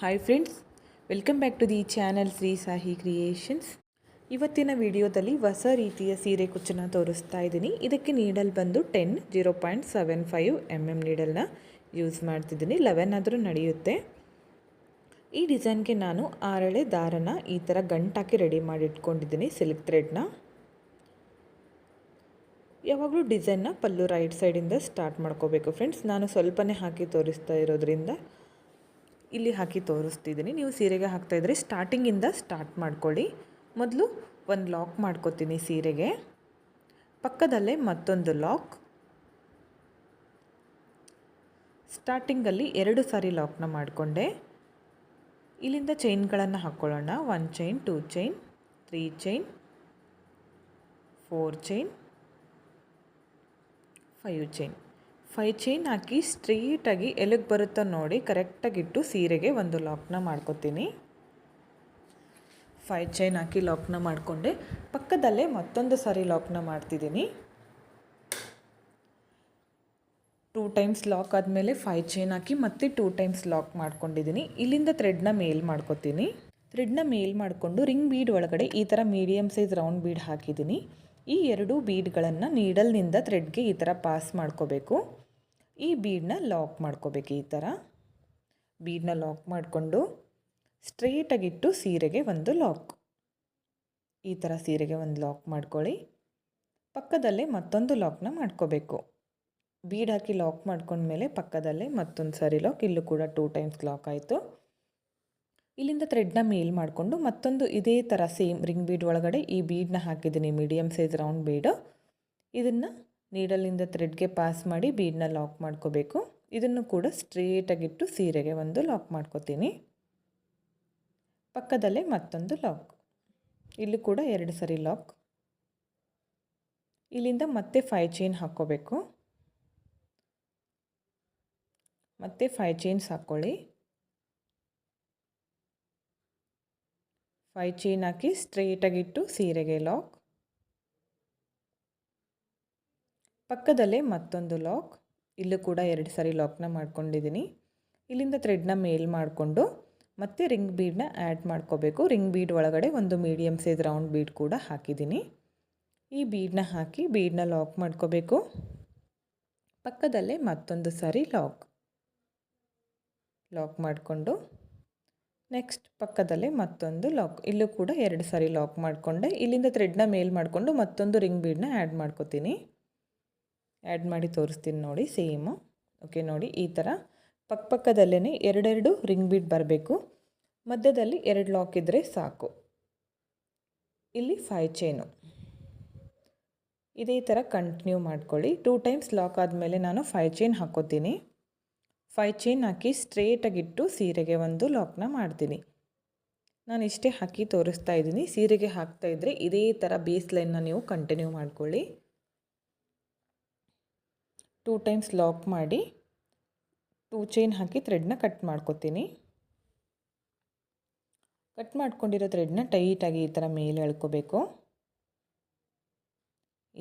Hi friends welcome back to the channel Shri Sahi creations ಇವತ್ತಿನ ವಿಡಿಯೋದಲ್ಲಿ ಹೊಸ ರೀತಿಯ ಸೀರೆ ಕುಚ್ಚನ್ನು ತೋರಿಸ್ತಾ ಇದ್ದೀನಿ. ಇದಕ್ಕೆ ನೀಡಲ್ ಬಂದು ten zero point seven five M M ನೀಡಲ್ನ use ಮಾಡ್ತಿದ್ದೀನಿ. ಲೆವೆನ್ ಆದರೂ ನಡೆಯುತ್ತೆ. ಈ ಡಿಸೈನ್ಗೆ ನಾನು ಆರಳೆ ದಾರನ ಈ ಥರ ಗಂಟಾಕಿ ರೆಡಿ ಮಾಡಿ ಇಟ್ಕೊಂಡಿದ್ದೀನಿ ಸಿಲ್ಕ್ ಥ್ರೆಡ್ನ ಯಾವಾಗಲೂ ಡಿಸೈನ್ನ ಪಲ್ಲು ರೈಟ್ ಸೈಡಿಂದ ಸ್ಟಾರ್ಟ್ ಮಾಡ್ಕೋಬೇಕು ಫ್ರೆಂಡ್ಸ್ ನಾನು ಸ್ವಲ್ಪನೇ ಹಾಕಿ ತೋರಿಸ್ತಾ ಇರೋದ್ರಿಂದ ಇಲ್ಲಿ ಹಾಕಿ ತೋರಿಸ್ತಿದ್ದೀನಿ. ನೀವು ಸೀರೆಗೆ ಹಾಕ್ತಾಯಿದ್ರೆ ಸ್ಟಾರ್ಟಿಂಗಿಂದ ಸ್ಟಾರ್ಟ್ ಮಾಡ್ಕೊಳ್ಳಿ. ಮೊದಲು ಒಂದು ಲಾಕ್ ಮಾಡ್ಕೋತೀನಿ ಸೀರೆಗೆ. ಪಕ್ಕದಲ್ಲೇ ಮತ್ತೊಂದು ಲಾಕ್ ಸ್ಟಾರ್ಟಿಂಗಲ್ಲಿ ಎರಡು ಸಾರಿ ಲಾಕ್ನ ಮಾಡಿಕೊಂಡೆ. ಇಲ್ಲಿಂದ ಚೈನ್ಗಳನ್ನು ಹಾಕ್ಕೊಳ್ಳೋಣ one chain two chain three chain four chain five chain five chain ಹಾಕಿ ಸ್ಟ್ರೈಟಾಗಿ ಎಲ್ಲಿಗೆ ಬರುತ್ತೋ ನೋಡಿ ಕರೆಕ್ಟಾಗಿಟ್ಟು ಸೀರೆಗೆ ಒಂದು ಲಾಕ್ನ ಮಾಡ್ಕೊತೀನಿ. ಫೈ ಚೈನ್ ಹಾಕಿ ಲಾಕ್ನ ಮಾಡಿಕೊಂಡೆ. ಪಕ್ಕದಲ್ಲೇ ಮತ್ತೊಂದು ಸಾರಿ ಲಾಕ್ನ ಮಾಡ್ತಿದ್ದೀನಿ. ಟೂ ಟೈಮ್ಸ್ ಲಾಕ್ ಆದಮೇಲೆ ಫೈ ಚೈನ್ ಹಾಕಿ ಮತ್ತೆ ಟೂ ಟೈಮ್ಸ್ ಲಾಕ್ ಮಾಡ್ಕೊಂಡಿದ್ದೀನಿ. ಇಲ್ಲಿಂದ ಥ್ರೆಡ್ನ ಮೇಲ್ ಮಾಡ್ಕೊತೀನಿ. ಥ್ರೆಡ್ನ ಮೇಲ್ ಮಾಡಿಕೊಂಡು ರಿಂಗ್ ಬೀಡ್ ಒಳಗಡೆ ಈ ಥರ ಮೀಡಿಯಮ್ ಸೈಜ್ ರೌಂಡ್ ಬೀಡ್ ಹಾಕಿದ್ದೀನಿ. ಈ ಎರಡು ಬೀಡ್ಗಳನ್ನು ನೀಡಲ್ನಿಂದ ಥ್ರೆಡ್ಗೆ ಈ ಥರ ಪಾಸ್ ಮಾಡ್ಕೋಬೇಕು. ಈ ಬೀಡನ್ನ ಲಾಕ್ ಮಾಡ್ಕೋಬೇಕು ಈ ಥರ. ಬೀಡನ್ನ ಲಾಕ್ ಮಾಡಿಕೊಂಡು ಸ್ಟ್ರೇಟಾಗಿಟ್ಟು ಸೀರೆಗೆ ಒಂದು ಲಾಕ್. ಈ ಥರ ಸೀರೆಗೆ ಒಂದು ಲಾಕ್ ಮಾಡ್ಕೊಳ್ಳಿ. ಪಕ್ಕದಲ್ಲೇ ಮತ್ತೊಂದು ಲಾಕ್ನ ಮಾಡ್ಕೋಬೇಕು. ಬೀಡ್ ಹಾಕಿ ಲಾಕ್ ಮಾಡ್ಕೊಂಡ್ಮೇಲೆ ಪಕ್ಕದಲ್ಲೇ ಮತ್ತೊಂದು ಸರಿ ಲಾಕ್. ಇಲ್ಲೂ ಕೂಡ ಟೂ ಟೈಮ್ಸ್ ಲಾಕ್ ಆಯಿತು. ಇಲ್ಲಿಂದ ಥ್ರೆಡ್ನ ಮೇಲ್ ಮಾಡಿಕೊಂಡು ಮತ್ತೊಂದು ಇದೇ ಥರ ಸೇಮ್ ರಿಂಗ್ ಬೀಡ್ ಒಳಗಡೆ ಈ ಬೀಡನ್ನ ಹಾಕಿದ್ದೀನಿ ಮೀಡಿಯಮ್ ಸೈಜ್ ರೌಂಡ್ ಬೀಡು. ಇದನ್ನು ನೀಡಲಿಂದ ಥ್ರೆಡ್ಗೆ ಪಾಸ್ ಮಾಡಿ ಬೀಡನ್ನ ಲಾಕ್ ಮಾಡ್ಕೋಬೇಕು. ಇದನ್ನು ಕೂಡ ಸ್ಟ್ರೇಟಾಗಿಟ್ಟು ಸೀರೆಗೆ ಒಂದು ಲಾಕ್ ಮಾಡ್ಕೋತೀನಿ. ಪಕ್ಕದಲ್ಲೇ ಮತ್ತೊಂದು ಲಾಕ್ ಇಲ್ಲೂ ಕೂಡ ಎರಡು ಸರಿ ಲಾಕ್ ಇಲ್ಲಿಂದ ಮತ್ತೆ ಫೈ ಚೈನ್ ಹಾಕ್ಕೋಬೇಕು. ಮತ್ತೆ ಫೈ ಚೈನ್ಸ್ ಹಾಕ್ಕೊಳ್ಳಿ. ಫೈ ಚೈನ್ ಹಾಕಿ ಸ್ಟ್ರೇಟಾಗಿಟ್ಟು ಸೀರೆಗೆ ಲಾಕ್ ಪಕ್ಕದಲ್ಲೇ ಮತ್ತೊಂದು ಲಾಕ್ ಇಲ್ಲೂ ಕೂಡ ಎರಡು ಸಾರಿ ಲಾಕ್ನ ಮಾಡ್ಕೊಂಡಿದ್ದೀನಿ. ಇಲ್ಲಿಂದ ಥ್ರೆಡ್ನ ಮೇಲ್ ಮಾಡಿಕೊಂಡು ಮತ್ತೆ ರಿಂಗ್ ಬೀಡನ್ನ ಆ್ಯಡ್ ಮಾಡ್ಕೋಬೇಕು. ರಿಂಗ್ ಬೀಡ್ ಒಳಗಡೆ ಒಂದು ಮೀಡಿಯಮ್ ಸೈಜ್ ರೌಂಡ್ ಬೀಡ್ ಕೂಡ ಹಾಕಿದ್ದೀನಿ. ಈ ಬೀಡನ್ನ ಹಾಕಿ ಬೀಡನ್ನ ಲಾಕ್ ಮಾಡ್ಕೋಬೇಕು. ಪಕ್ಕದಲ್ಲೇ ಮತ್ತೊಂದು ಸಾರಿ ಲಾಕ್ ಲಾಕ್ ಮಾಡಿಕೊಂಡು ನೆಕ್ಸ್ಟ್ ಪಕ್ಕದಲ್ಲೇ ಮತ್ತೊಂದು ಲಾಕ್ ಇಲ್ಲೂ ಕೂಡ ಎರಡು ಸಾರಿ ಲಾಕ್ ಮಾಡಿಕೊಂಡೆ. ಇಲ್ಲಿಂದ ಥ್ರೆಡ್ನ ಮೇಲ್ ಮಾಡಿಕೊಂಡು ಮತ್ತೊಂದು ರಿಂಗ್ ಬೀಡನ್ನ ಆ್ಯಡ್ ಮಾಡ್ಕೋತೀನಿ. ಆ್ಯಡ್ ಮಾಡಿ ತೋರಿಸ್ತೀನಿ ನೋಡಿ ಸೇಮು ಓಕೆ ನೋಡಿ, ಈ ಥರ ಪಕ್ಕಪಕ್ಕದಲ್ಲೇ ಎರಡೆರಡು ರಿಂಗ್ ಬೀಟ್ ಬರಬೇಕು. ಮಧ್ಯದಲ್ಲಿ ಎರಡು ಲಾಕ್ ಇದ್ದರೆ ಸಾಕು. ಇಲ್ಲಿ ಫೈ ಚೈನು ಇದೇ ಥರ ಕಂಟಿನ್ಯೂ ಮಾಡ್ಕೊಳ್ಳಿ. ಟೂ ಟೈಮ್ಸ್ ಲಾಕ್ ಆದಮೇಲೆ ನಾನು ಫೈ ಚೈನ್ ಹಾಕೋತೀನಿ. ಫೈ ಚೈನ್ ಹಾಕಿ ಸ್ಟ್ರೇಟಾಗಿಟ್ಟು ಸೀರೆಗೆ ಒಂದು ಲಾಕ್ನ ಮಾಡ್ತೀನಿ. ನಾನು ಇಷ್ಟೇ ಹಾಕಿ ತೋರಿಸ್ತಾ ಇದ್ದೀನಿ. ಸೀರೆಗೆ ಹಾಕ್ತಾ ಇದೇ ಥರ ಬೇಸ್ ಲೈನ್ನ ನೀವು ಕಂಟಿನ್ಯೂ ಮಾಡ್ಕೊಳ್ಳಿ. ಟೂ ಟೈಮ್ಸ್ ಲಾಕ್ ಮಾಡಿ ಟೂ ಚೈನ್ ಹಾಕಿ ಥ್ರೆಡ್ನ ಕಟ್ ಮಾಡ್ಕೊತೀನಿ. ಕಟ್ ಮಾಡ್ಕೊಂಡಿರೋ ಥ್ರೆಡ್ನ ಟೈಟಾಗಿ ಈ ಥರ ಮೇಲೆ ಎಳ್ಕೋಬೇಕು.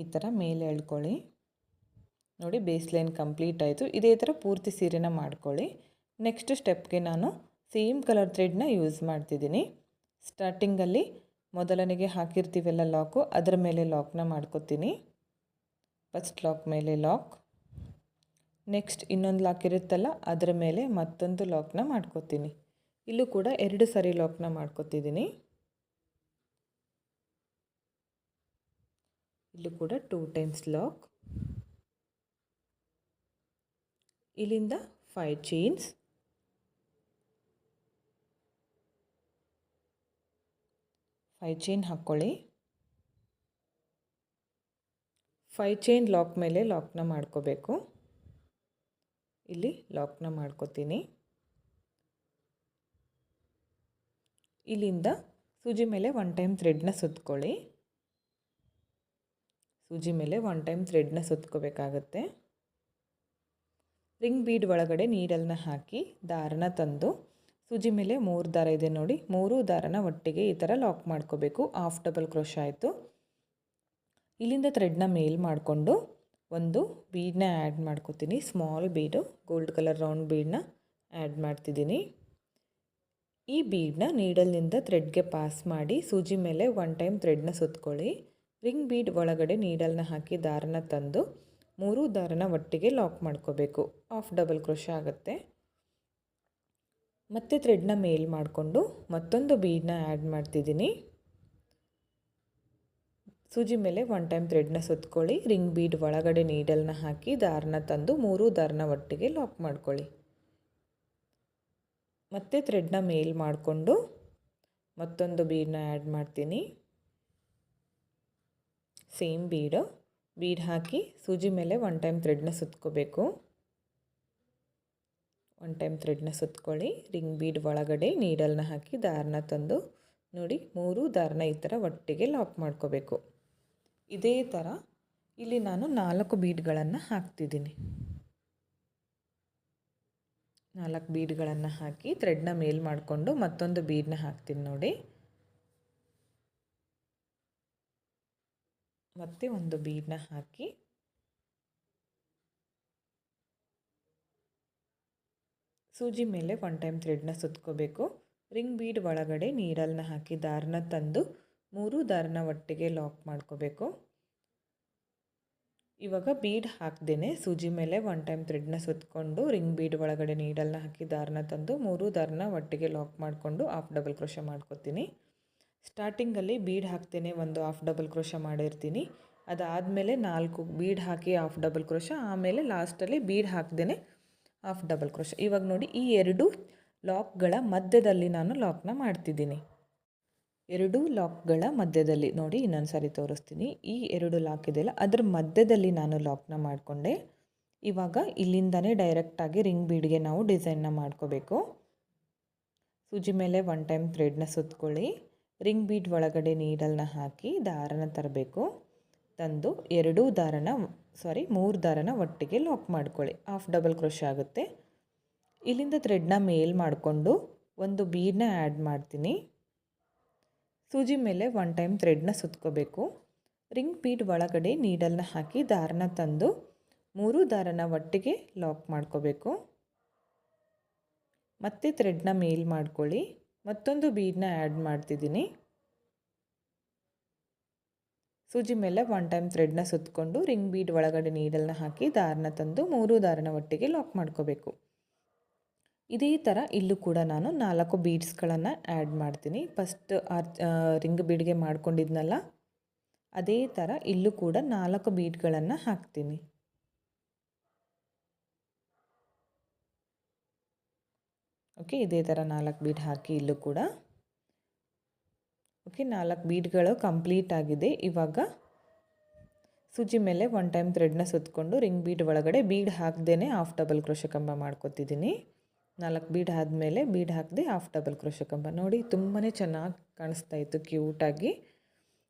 ಈ ಥರ ಮೇಲೆ ಎಳ್ಕೊಳ್ಳಿ. ನೋಡಿ ಬೇಸ್ ಲೈನ್ ಕಂಪ್ಲೀಟ್ ಆಯಿತು. ಇದೇ ಥರ ಪೂರ್ತಿ ಸೀರೆನ ಮಾಡ್ಕೊಳ್ಳಿ. ನೆಕ್ಸ್ಟ್ ಸ್ಟೆಪ್ಗೆ ನಾನು ಸೇಮ್ ಕಲರ್ ಥ್ರೆಡ್ನ ಯೂಸ್ ಮಾಡ್ತಿದ್ದೀನಿ. ಸ್ಟಾರ್ಟಿಂಗಲ್ಲಿ ಮೊದಲನೆಗೆ ಹಾಕಿರ್ತೀವಲ್ಲ ಲಾಕು, ಅದರ ಮೇಲೆ ಲಾಕ್ನ ಮಾಡ್ಕೊತೀನಿ. ಫಸ್ಟ್ ಲಾಕ್ ಮೇಲೆ ಲಾಕ್. ನೆಕ್ಸ್ಟ್ ಇನ್ನೊಂದು ಲಾಕ್ ಇರುತ್ತಲ್ಲ, ಅದರ ಮೇಲೆ ಮತ್ತೊಂದು ಲಾಕ್ನ ಮಾಡ್ಕೊತೀನಿ. ಇಲ್ಲೂ ಕೂಡ ಎರಡು ಸರಿ ಲಾಕ್ನ ಮಾಡ್ಕೋತಿದ್ದೀನಿ ಇಲ್ಲೂ ಕೂಡ ಟೂ ಟೈಮ್ಸ್ ಲಾಕ್ ಇಲ್ಲಿಂದ ಫೈವ್ ಚೈನ್ಸ್ ಫೈವ್ ಚೈನ್ ಹಾಕ್ಕೊಳ್ಳಿ ಫೈವ್ ಚೈನ್ ಲಾಕ್ ಮೇಲೆ ಲಾಕ್ನ ಮಾಡ್ಕೋಬೇಕು. ಇಲ್ಲಿ ಲಾಕ್ನ ಮಾಡ್ಕೋತೀನಿ. ಇಲ್ಲಿಂದ ಸೂಜಿ ಮೇಲೆ ಒನ್ ಟೈಮ್ ಥ್ರೆಡ್ನ ಸುತ್ಕೊಳ್ಳಿ. ಸೂಜಿ ಮೇಲೆ ಒನ್ ಟೈಮ್ ಥ್ರೆಡ್ನ ಸುತ್ಕೋಬೇಕಾಗತ್ತೆ. ರಿಂಗ್ ಬೀಡ್ ಒಳಗಡೆ ನೀಡಲ್ನ ಹಾಕಿ ದಾರನ ತಂದು ಸೂಜಿ ಮೇಲೆ ಮೂರು ದಾರ ಇದೆ ನೋಡಿ, ಮೂರು ದಾರನ ಒಟ್ಟಿಗೆ ಈ ಥರ ಲಾಕ್ ಮಾಡ್ಕೋಬೇಕು. ಆಫ್ ಡಬಲ್ ಕ್ರೋಶ್ ಆಯಿತು. ಇಲ್ಲಿಂದ ಥ್ರೆಡ್ನ ಮೇಲ್ ಮಾಡಿಕೊಂಡು ಒಂದು ಬೀಡನ್ನ ಆ್ಯಡ್ ಮಾಡ್ಕೋತೀನಿ. Small bead gold colour round ಬೀಡನ್ನ ಆ್ಯಡ್ ಮಾಡ್ತಿದ್ದೀನಿ. ಈ ಬೀಡನ್ನ ನೀಡಲ್ನಿಂದ ಥ್ರೆಡ್ಗೆ ಪಾಸ್ ಮಾಡಿ ಸೂಜಿ ಮೇಲೆ ಒನ್ ಟೈಮ್ ಥ್ರೆಡ್ನ ಸುತ್ಕೊಳ್ಳಿ. ರಿಂಗ್ ಬೀಡ್ ಒಳಗಡೆ ನೀಡಲ್ನ ಹಾಕಿ ದಾರನ ತಂದು ಮೂರು ದಾರನ ಒಟ್ಟಿಗೆ ಲಾಕ್ ಮಾಡ್ಕೋಬೇಕು. ಆಫ್ ಡಬಲ್ ಕ್ರೋಶ ಆಗುತ್ತೆ. ಮತ್ತೆ ಥ್ರೆಡ್ನ ಮೇಲ್ ಮಾಡಿಕೊಂಡು ಮತ್ತೊಂದು ಬೀಡನ್ನ ಆ್ಯಡ್ ಮಾಡ್ತಿದ್ದೀನಿ. ಸೂಜಿ ಮೇಲೆ ಒನ್ ಟೈಮ್ ಥ್ರೆಡ್ನ ಸುತ್ಕೊಳ್ಳಿ. ರಿಂಗ್ ಬೀಡ್ ಒಳಗಡೆ ನೀಡಲ್ನ ಹಾಕಿ ದಾರನ ತಂದು ಮೂರು ದಾರನ ಒಟ್ಟಿಗೆ ಲಾಕ್ ಮಾಡ್ಕೊಳ್ಳಿ. ಮತ್ತೆ ಥ್ರೆಡ್ನ ಮೇಲ್ ಮಾಡಿಕೊಂಡು ಮತ್ತೊಂದು ಬೀಡನ್ನ ಆ್ಯಡ್ ಮಾಡ್ತೀನಿ. ಸೇಮ್ ಬೀಡು ಬೀಡ್ ಹಾಕಿ ಸೂಜಿ ಮೇಲೆ ಒನ್ ಟೈಮ್ ಥ್ರೆಡ್ನ ಸುತ್ಕೋಬೇಕು. ಒನ್ ಟೈಮ್ ಥ್ರೆಡ್ನ ಸುತ್ಕೊಳ್ಳಿ. ರಿಂಗ್ ಬೀಡ್ ಒಳಗಡೆ ನೀಡಲ್ನ ಹಾಕಿ ದಾರನ ತಂದು ನೋಡಿ ಮೂರು ದಾರನ ಈ ಥರ ಒಟ್ಟಿಗೆ ಲಾಕ್ ಮಾಡ್ಕೋಬೇಕು. ಇದೇ ಥರ ಇಲ್ಲಿ ನಾನು ನಾಲ್ಕು ಬೀಡ್ಗಳನ್ನು ಹಾಕ್ತಿದ್ದೀನಿ. ನಾಲ್ಕು ಬೀಡ್ಗಳನ್ನು ಹಾಕಿ ಥ್ರೆಡ್ನ ಮೇಲ್ ಮಾಡಿಕೊಂಡು ಮತ್ತೊಂದು ಬೀಡನ್ನ ಹಾಕ್ತೀನಿ ನೋಡಿ. ಮತ್ತೆ ಒಂದು ಬೀಡನ್ನ ಹಾಕಿ. ಸೂಜಿ ಮೇಲೆ ಒನ್ ಟೈಮ್ ಥ್ರೆಡ್ನ ಸುತ್ಕೋಬೇಕು. ರಿಂಗ್ ಬೀಡ್ ಒಳಗಡೆ ನೀರಲ್ನ ಹಾಕಿ ದಾರನ ತಂದು ಮೂರು ದಾರನ ಒಟ್ಟಿಗೆ ಲಾಕ್ ಮಾಡ್ಕೋಬೇಕು. ಇವಾಗ ಬೀಡ್ ಹಾಕ್ದೇ ಸೂಜಿ ಮೇಲೆ ಒನ್ ಟೈಮ್ ಥ್ರೆಡ್ನ ಸುತ್ತಕೊಂಡು ರಿಂಗ್ ಬೀಡ್ ಒಳಗಡೆ ನೀಡಲ್ನ ಹಾಕಿ ದಾರನ ತಂದು ಮೂರು ದಾರನ ಒಟ್ಟಿಗೆ ಲಾಕ್ ಮಾಡಿಕೊಂಡು ಆಫ್ ಡಬಲ್ ಕ್ರೋಶ ಮಾಡ್ಕೊತೀನಿ. ಸ್ಟಾರ್ಟಿಂಗಲ್ಲಿ ಬೀಡ್ ಹಾಕ್ತೇನೆ ಒಂದು ಆಫ್ ಡಬಲ್ ಕ್ರೋಶ ಮಾಡಿರ್ತೀನಿ. ಅದಾದಮೇಲೆ ನಾಲ್ಕು ಬೀಡ್ ಹಾಕಿ ಆಫ್ ಡಬಲ್ ಕ್ರೋಶ ಆಮೇಲೆ ಲಾಸ್ಟಲ್ಲಿ ಬೀಡ್ ಹಾಕ್ದೇ ಆಫ್ ಡಬಲ್ ಕ್ರೋಶ ಇವಾಗ ನೋಡಿ ಈ ಎರಡು ಲಾಕ್ಗಳ ಮಧ್ಯದಲ್ಲಿ ನಾನು ಲಾಕ್ನ ಮಾಡ್ತಿದ್ದೀನಿ. ಎರಡು ಲಾಕ್ಗಳ ಮಧ್ಯದಲ್ಲಿ ನೋಡಿ ಇನ್ನೊಂದು ಸಾರಿ ತೋರಿಸ್ತೀನಿ. ಈ ಎರಡು ಲಾಕ್ ಇದೆಯಲ್ಲ ಅದ್ರ ಮಧ್ಯದಲ್ಲಿ ನಾನು ಲಾಕ್ನ ಮಾಡಿಕೊಂಡೆ. ಇವಾಗ ಇಲ್ಲಿಂದನೇ ಡೈರೆಕ್ಟಾಗಿ ರಿಂಗ್ ಬೀಡ್ಗೆ ನಾವು ಡಿಸೈನ್ನ ಮಾಡ್ಕೋಬೇಕು. ಸೂಜಿ ಮೇಲೆ ಒನ್ ಟೈಮ್ ಥ್ರೆಡ್ನ ಸುತ್ಕೊಳ್ಳಿ. ರಿಂಗ್ ಬೀಡ್ ಒಳಗಡೆ ನೀಡಲ್ನ ಹಾಕಿ ದಾರನ ತರಬೇಕು. ತಂದು ಎರಡೂ ದಾರನ, ಸಾರಿ, ಮೂರು ದಾರನ ಒಟ್ಟಿಗೆ ಲಾಕ್ ಮಾಡ್ಕೊಳ್ಳಿ. ಹಾಫ್ ಡಬಲ್ ಕ್ರೋಶ್ ಆಗುತ್ತೆ. ಇಲ್ಲಿಂದ ಥ್ರೆಡ್ನ ಮೇಲ್ ಮಾಡಿಕೊಂಡು ಒಂದು ಬೀಡನ್ನ ಆ್ಯಡ್ ಮಾಡ್ತೀನಿ. ಸೂಜಿ ಮೇಲೆ ಒನ್ ಟೈಮ್ ಥ್ರೆಡ್ನ ಸುತ್ಕೋಬೇಕು. ರಿಂಗ್ ಪೀಟ್ ಒಳಗಡೆ ನೀಡಲ್ನ ಹಾಕಿ ದಾರನ ತಂದು ಮೂರು ದಾರನ ಒಟ್ಟಿಗೆ ಲಾಕ್ ಮಾಡ್ಕೋಬೇಕು. ಮತ್ತೆ ಥ್ರೆಡ್ನ ಮೇಲ್ ಮಾಡ್ಕೊಳ್ಳಿ. ಮತ್ತೊಂದು ಬೀಡನ್ನ ಆ್ಯಡ್ ಮಾಡ್ತಿದ್ದೀನಿ. ಸೂಜಿ ಮೇಲೆ ಒನ್ ಟೈಮ್ ಥ್ರೆಡ್ನ ಸುತ್ತಕೊಂಡು ರಿಂಗ್ ಬೀಡ್ ಒಳಗಡೆ ನೀಡಲ್ನ ಹಾಕಿ ದಾರನ ತಂದು ಮೂರು ದಾರನ ಒಟ್ಟಿಗೆ ಲಾಕ್ ಮಾಡ್ಕೋಬೇಕು. ಇದೇ ಥರ ಇಲ್ಲೂ ಕೂಡ ನಾನು ನಾಲ್ಕು ಬೀಡ್ಸ್ಗಳನ್ನು ಆ್ಯಡ್ ಮಾಡ್ತೀನಿ. ಫಸ್ಟ್ ರಿಂಗ್ ಬೀಡ್ಗೆ ಮಾಡ್ಕೊಂಡಿದ್ನಲ್ಲ, ಅದೇ ಥರ ಇಲ್ಲೂ ಕೂಡ ನಾಲ್ಕು ಬೀಡ್ಗಳನ್ನು ಹಾಕ್ತೀನಿ. ಓಕೆ ಇದೇ ಥರ ನಾಲ್ಕು ಬೀಡ್ ಹಾಕಿ ಇಲ್ಲೂ ಕೂಡ. ಓಕೆ ನಾಲ್ಕು ಬೀಡ್ಗಳು ಕಂಪ್ಲೀಟ್ ಆಗಿದೆ. ಇವಾಗ ಸೂಜಿ ಮೇಲೆ ಒನ್ ಟೈಮ್ ಥ್ರೆಡ್ನ ಸುತ್ತಕೊಂಡು ರಿಂಗ್ ಬೀಡ್ ಒಳಗಡೆ ಬೀಡ್ ಹಾಕ್ದೇ ಹಾಫ್ ಡಬಲ್ ಕ್ರೋಶ ಕಂಬ ಮಾಡ್ಕೊತಿದ್ದೀನಿ. ನಾಲ್ಕು ಬೀಡ್ ಆದಮೇಲೆ ಬೀಡ್ ಹಾಕಿದೆ ಹಾಫ್ ಡಬಲ್ ಕ್ರೋಶ ಕಂಬ ನೋಡಿ ತುಂಬಾ ಚೆನ್ನಾಗಿ ಕಾಣಿಸ್ತಾ ಇತ್ತು ಕ್ಯೂಟಾಗಿ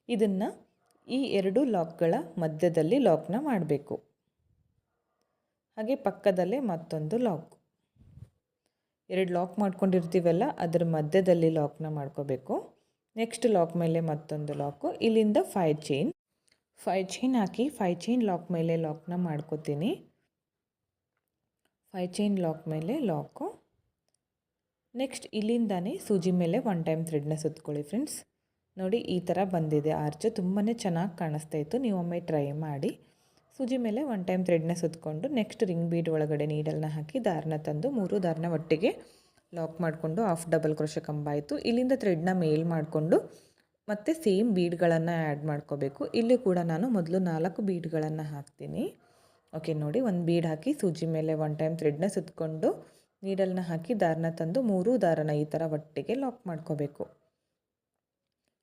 ಇದನ್ನು ಈ ಎರಡು ಲಾಕ್ಗಳ ಮಧ್ಯದಲ್ಲಿ ಲಾಕ್ನ ಮಾಡಬೇಕು. ಹಾಗೆ ಪಕ್ಕದಲ್ಲೇ ಮತ್ತೊಂದು ಲಾಕ್ ಎರಡು ಲಾಕ್ ಮಾಡ್ಕೊಂಡಿರ್ತೀವಲ್ಲ ಅದರ ಮಧ್ಯದಲ್ಲಿ ಲಾಕ್ನ ಮಾಡ್ಕೋಬೇಕು. ನೆಕ್ಸ್ಟ್ ಲಾಕ್ ಮೇಲೆ ಮತ್ತೊಂದು ಲಾಕು ಇಲ್ಲಿಂದ ಫೈ ಚೈನ್ ಫೈ ಚೈನ್ ಹಾಕಿ ಫೈ ಚೈನ್ ಲಾಕ್ ಮೇಲೆ ಲಾಕ್ನ ಮಾಡ್ಕೋತೀನಿ. ಫೈ ಚೈನ್ ಲಾಕ್ ಮೇಲೆ ಲಾಕು ನೆಕ್ಸ್ಟ್ ಇಲ್ಲಿಂದಾನೆ ಸೂಜಿ ಮೇಲೆ ಒನ್ ಟೈಮ್ ಥ್ರೆಡ್ನ ಸುತ್ಕೊಳ್ಳಿ ಫ್ರೆಂಡ್ಸ್ ನೋಡಿ, ಈ ಥರ ಬಂದಿದೆ ಆರ್ಚ್ ತುಂಬಾ ಚೆನ್ನಾಗಿ ಕಾಣಿಸ್ತಾ ಇತ್ತು. ನೀವು ಒಮ್ಮೆ ಟ್ರೈ ಮಾಡಿ. ಸೂಜಿ ಮೇಲೆ ಒನ್ ಟೈಮ್ ಥ್ರೆಡ್ನ ಸುತ್ಕೊಂಡು ನೆಕ್ಸ್ಟ್ ರಿಂಗ್ ಬೀಡ್ ಒಳಗಡೆ ನೀಡಲ್ನ ಹಾಕಿ ದಾರನ ತಂದು ಮೂರು ದಾರನ ಒಟ್ಟಿಗೆ ಲಾಕ್ ಮಾಡಿಕೊಂಡು ಹಾಫ್ ಡಬಲ್ ಕ್ರೋಶ ಕಂಬ ಆಯಿತು. ಇಲ್ಲಿಂದ ಥ್ರೆಡ್ನ ಮೇಲ್ ಮಾಡಿಕೊಂಡು ಮತ್ತು ಸೇಮ್ ಬೀಡ್ಗಳನ್ನು ಆ್ಯಡ್ ಮಾಡ್ಕೋಬೇಕು. ಇಲ್ಲಿ ಕೂಡ ನಾನು ಮೊದಲು ನಾಲ್ಕು ಬೀಡ್ಗಳನ್ನು ಹಾಕ್ತೀನಿ. ಓಕೆ ನೋಡಿ, ಒಂದು ಬೀಡ್ ಹಾಕಿ ಸೂಜಿ ಮೇಲೆ ಒನ್ ಟೈಮ್ ಥ್ರೆಡ್ನ ಸುತ್ತಕೊಂಡು ನೀಡಲ್ನ ಹಾಕಿ ದಾರನ ತಂದು ಮೂರೂ ದಾರನ ಈ ಥರ ಒಟ್ಟಿಗೆ ಲಾಕ್ ಮಾಡ್ಕೋಬೇಕು.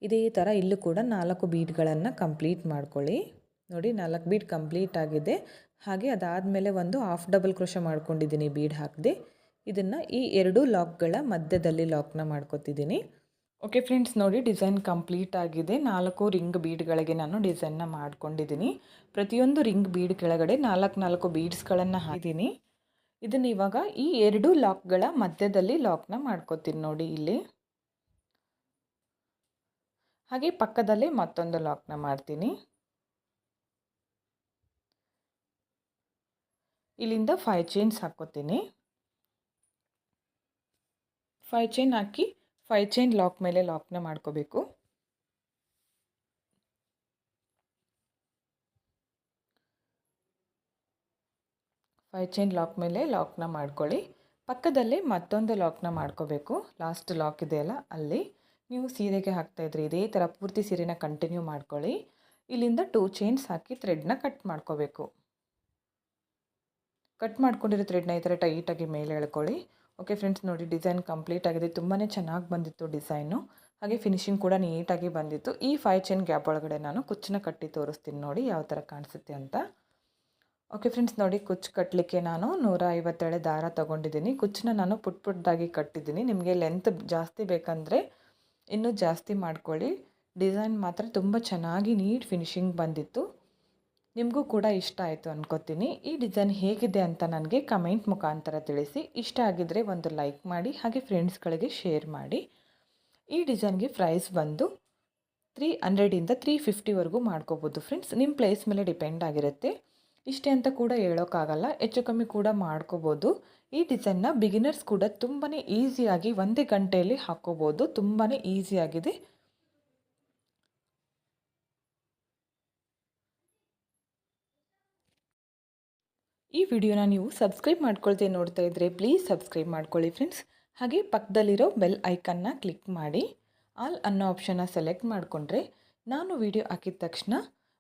ಇದೇ ಥರ ಇಲ್ಲೂ ಕೂಡ ನಾಲ್ಕು ಬೀಡ್ಗಳನ್ನು ಕಂಪ್ಲೀಟ್ ಮಾಡ್ಕೊಳ್ಳಿ. ನೋಡಿ ನಾಲ್ಕು ಬೀಡ್ ಕಂಪ್ಲೀಟ್ ಆಗಿದೆ. ಹಾಗೆ ಅದಾದಮೇಲೆ ಒಂದು ಹಾಫ್ ಡಬಲ್ ಕ್ರೋಶ ಮಾಡ್ಕೊಂಡಿದ್ದೀನಿ ಬೀಡ್ ಹಾಕಿದೆ. ಇದನ್ನು ಈ ಎರಡು ಲಾಕ್ಗಳ ಮಧ್ಯದಲ್ಲಿ ಲಾಕ್ನ ಮಾಡ್ಕೊತಿದ್ದೀನಿ. ಓಕೆ ಫ್ರೆಂಡ್ಸ್ ನೋಡಿ ಡಿಸೈನ್ ಕಂಪ್ಲೀಟ್ ಆಗಿದೆ. ನಾಲ್ಕು ರಿಂಗ್ ಬೀಡ್ಗಳಿಗೆ ನಾನು ಡಿಸೈನ್ನ ಮಾಡ್ಕೊಂಡಿದ್ದೀನಿ. ಪ್ರತಿಯೊಂದು ರಿಂಗ್ ಬೀಡ್ ಕೆಳಗಡೆ ನಾಲ್ಕು ನಾಲ್ಕು ಬೀಡ್ಸ್ಗಳನ್ನು ಹಾಕಿದ್ದೀನಿ. ಇದನ್ನು ಇವಾಗ ಈ ಎರಡು ಲಾಕ್ಗಳ ಮಧ್ಯದಲ್ಲಿ ಲಾಕ್ನ ಮಾಡ್ಕೋತೀನಿ ನೋಡಿ ಇಲ್ಲಿ. ಹಾಗೆ ಪಕ್ಕದಲ್ಲೇ ಮತ್ತೊಂದು ಲಾಕ್ನ ಮಾಡ್ತೀನಿ. ಇಲ್ಲಿಂದ ಫೈ ಚೈನ್ಸ್ ಹಾಕ್ಕೋತೀನಿ. ಫೈ ಚೈನ್ ಹಾಕಿ ಫೈವ್ ಚೈನ್ ಲಾಕ್ ಮೇಲೆ ಲಾಕ್ನ ಮಾಡ್ಕೋಬೇಕು. ಫೈವ್ ಚೈನ್ ಲಾಕ್ ಮೇಲೆ ಲಾಕ್ನ ಮಾಡ್ಕೊಳ್ಳಿ. ಪಕ್ಕದಲ್ಲಿ ಮತ್ತೊಂದು ಲಾಕ್ನ ಮಾಡ್ಕೋಬೇಕು. ಲಾಸ್ಟ್ ಲಾಕ್ ಇದೆ ಅಲ್ಲ, ಅಲ್ಲಿ. ನೀವು ಸೀರೆಗೆ ಹಾಕ್ತಾಯಿದ್ರಿ ಇದೇ ಥರ ಪೂರ್ತಿ ಸೀರೆನ ಕಂಟಿನ್ಯೂ ಮಾಡ್ಕೊಳ್ಳಿ. ಇಲ್ಲಿಂದ ಟೂ ಚೈನ್ಸ್ ಹಾಕಿ ಥ್ರೆಡ್ನ ಕಟ್ ಮಾಡ್ಕೋಬೇಕು. ಕಟ್ ಮಾಡ್ಕೊಂಡಿರೋ ಥ್ರೆಡ್ನ ಈ ಥರ ಟೈಟಾಗಿ ಮೇಲೆ ಎಳ್ಕೊಳ್ಳಿ. ಓಕೆ ಫ್ರೆಂಡ್ಸ್ ನೋಡಿ ಡಿಸೈನ್ ಕಂಪ್ಲೀಟ್ ಆಗಿದೆ. ತುಂಬಾ ಚೆನ್ನಾಗಿ ಬಂದಿತ್ತು ಡಿಸೈನು ಹಾಗೆ ಫಿನಿಶಿಂಗ್ ಕೂಡ ನೀಟಾಗಿ ಬಂದಿತ್ತು. ಈ ಫೈವ್ ಚೈನ್ ಗ್ಯಾಪ್ ಒಳಗಡೆ ನಾನು ಕುಚ್ಚನ್ನ ಕಟ್ಟಿ ತೋರಿಸ್ತೀನಿ ನೋಡಿ, ಯಾವ ಥರ ಕಾಣಿಸುತ್ತೆ ಅಂತ. ಓಕೆ ಫ್ರೆಂಡ್ಸ್ ನೋಡಿ ಕುಚ್ಚು ಕಟ್ಟಲಿಕ್ಕೆ ನಾನು ನೂರ ಐವತ್ತೇಳೆ ದಾರ ತೊಗೊಂಡಿದ್ದೀನಿ. ಕುಚ್ಚನ್ನ ನಾನು ಪುಟ್ ಪುಟ್ಟದಾಗಿ ಕಟ್ಟಿದ್ದೀನಿ. ನಿಮಗೆ ಲೆಂತ್ ಜಾಸ್ತಿ ಬೇಕಂದರೆ ಇನ್ನೂ ಜಾಸ್ತಿ ಮಾಡ್ಕೊಳ್ಳಿ. ಡಿಸೈನ್ ಮಾತ್ರ ತುಂಬ ಚೆನ್ನಾಗಿ ನೀಟ್ ಫಿನಿಶಿಂಗ್ ಬಂದಿತ್ತು. ನಿಮಗೂ ಕೂಡ ಇಷ್ಟ ಆಯಿತು ಅನ್ಕೋತೀನಿ. ಈ ಡಿಸೈನ್ ಹೇಗಿದೆ ಅಂತ ನನಗೆ ಕಮೆಂಟ್ ಮುಖಾಂತರ ತಿಳಿಸಿ. ಇಷ್ಟ ಆಗಿದ್ದರೆ ಒಂದು ಲೈಕ್ ಮಾಡಿ, ಹಾಗೆ ಫ್ರೆಂಡ್ಸ್ಗಳಿಗೆ ಶೇರ್ ಮಾಡಿ. ಈ ಡಿಸೈನ್ಗೆ ಪ್ರೈಸ್ ಬಂದು ತ್ರೀ ಹಂಡ್ರೆಡಿಂದ ತ್ರೀ ಫಿಫ್ಟಿವರೆಗೂ ಮಾಡ್ಕೋಬೋದು ಫ್ರೆಂಡ್ಸ್ ನಿಮ್ಮ ಪ್ಲೇಸ್ ಮೇಲೆ ಡಿಪೆಂಡ್ ಆಗಿರುತ್ತೆ. ಇಷ್ಟೇ ಅಂತ ಕೂಡ ಹೇಳೋಕ್ಕಾಗಲ್ಲ. ಹೆಚ್ಚು ಕಮ್ಮಿ ಕೂಡ ಮಾಡ್ಕೋಬೋದು. ಈ ಡಿಸೈನ್ನ ಬಿಗಿನರ್ಸ್ ಕೂಡ ತುಂಬಾ ಈಸಿಯಾಗಿ ಒಂದೇ ಗಂಟೆಯಲ್ಲಿ ಹಾಕ್ಕೋಬೋದು ತುಂಬಾ ಈಸಿಯಾಗಿದೆ ಈ ವಿಡಿಯೋನ ನೀವು ಸಬ್ಸ್ಕ್ರೈಬ್ ಮಾಡ್ಕೊಳ್ತೇ ನೋಡ್ತಾ ಇದ್ದರೆ ಪ್ಲೀಸ್ ಸಬ್ಸ್ಕ್ರೈಬ್ ಮಾಡ್ಕೊಳ್ಳಿ ಫ್ರೆಂಡ್ಸ್ ಹಾಗೆ ಪಕ್ಕದಲ್ಲಿರೋ ಬೆಲ್ ಐಕನ್ನ ಕ್ಲಿಕ್ ಮಾಡಿ. ಆಲ್ ಅನ್ನೋ ಆಪ್ಷನ್ನ ಸೆಲೆಕ್ಟ್ ಮಾಡಿಕೊಂಡ್ರೆ ನಾನು ವಿಡಿಯೋ ಹಾಕಿದ ತಕ್ಷಣ